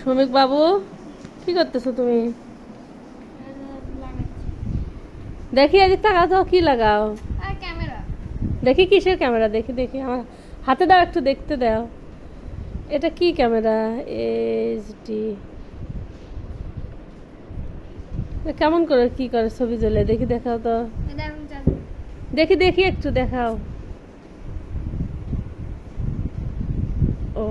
শ্রমিক বাবু কি করতেছো তুমি? দেখি এদিক টাকা তো কি লাগাও? আর ক্যামেরা। দেখি কিসের ক্যামেরা দেখি দেখি আমার হাতে দাও একটু দেখতে দাও। এটা কি ক্যামেরা? এইচডি কেমন করে কি করে ছবি তোলে? দেখি দেখাও তো। দেখি দেখি একটু দেখাও। ও।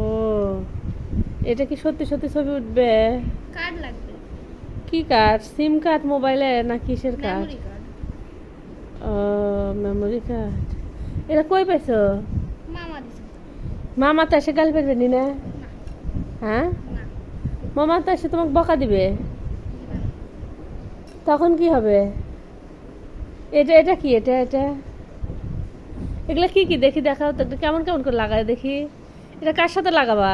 এটা কি সত্যি সত্যি ছবি উঠবে? কার্ড লাগবে। কি কার্ড? সিম কার্ড মোবাইলে না কিসের কার্ড? ও মেমোরি কার্ড এটা কই পাইছো মামা দিছে। মামা তো এসে গাল পারবে নি না? হ্যাঁ? মামা তো এসে তোমাকে বকা দিবে? তখন কি হবে? এটা এটা কি? এটা এটা? এগুলা কি কি? দেখি দেখাও তো কেমন কেমন করে লাগায় দেখি। এটা কার সাথে লাগাবা?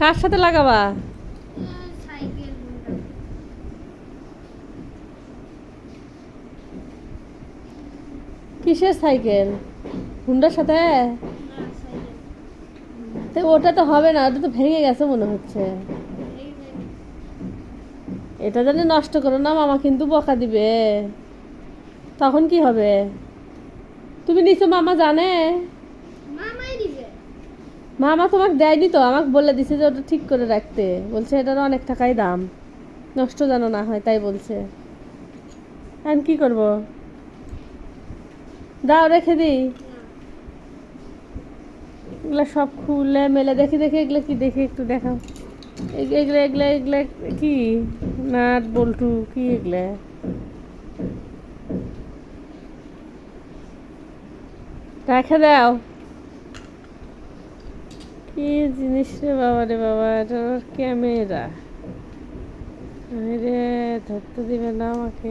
কার সাথে লাগাবা? কিসের সাইকেল? হুন্ডার সাথে? তো ওটা তো হবে না ওটা তো ভেঙে গেছে মনে হচ্ছে। এটা জানি নষ্ট করো না মামা কিন্তু বকা দিবে। তখন কি হবে? তুমি নিছো মামা জানে? মামা তোমাকে দেয়নি তো, আমাকে বলে দিছে যে ওটা ঠিক করে রাখতে। বলছে এটার অনেক টাকাই দাম। নষ্ট যেন না হয়, তাই বলছে। আমি কি করব? দাও, রেখে দিই। এগুলো সব খুলে মেলে, দেখি দেখি, এগুলো কি, দেখি একটু দেখাও। এগ- এগুলো এগুলো এগুলো কি? নাট, বল্টু, কি এগুলো? রেখে দাও। কি জিনিস রে বাবা রে বাবা এটা ক্যামেরা। রে ধরতে দিবে না আমাকে।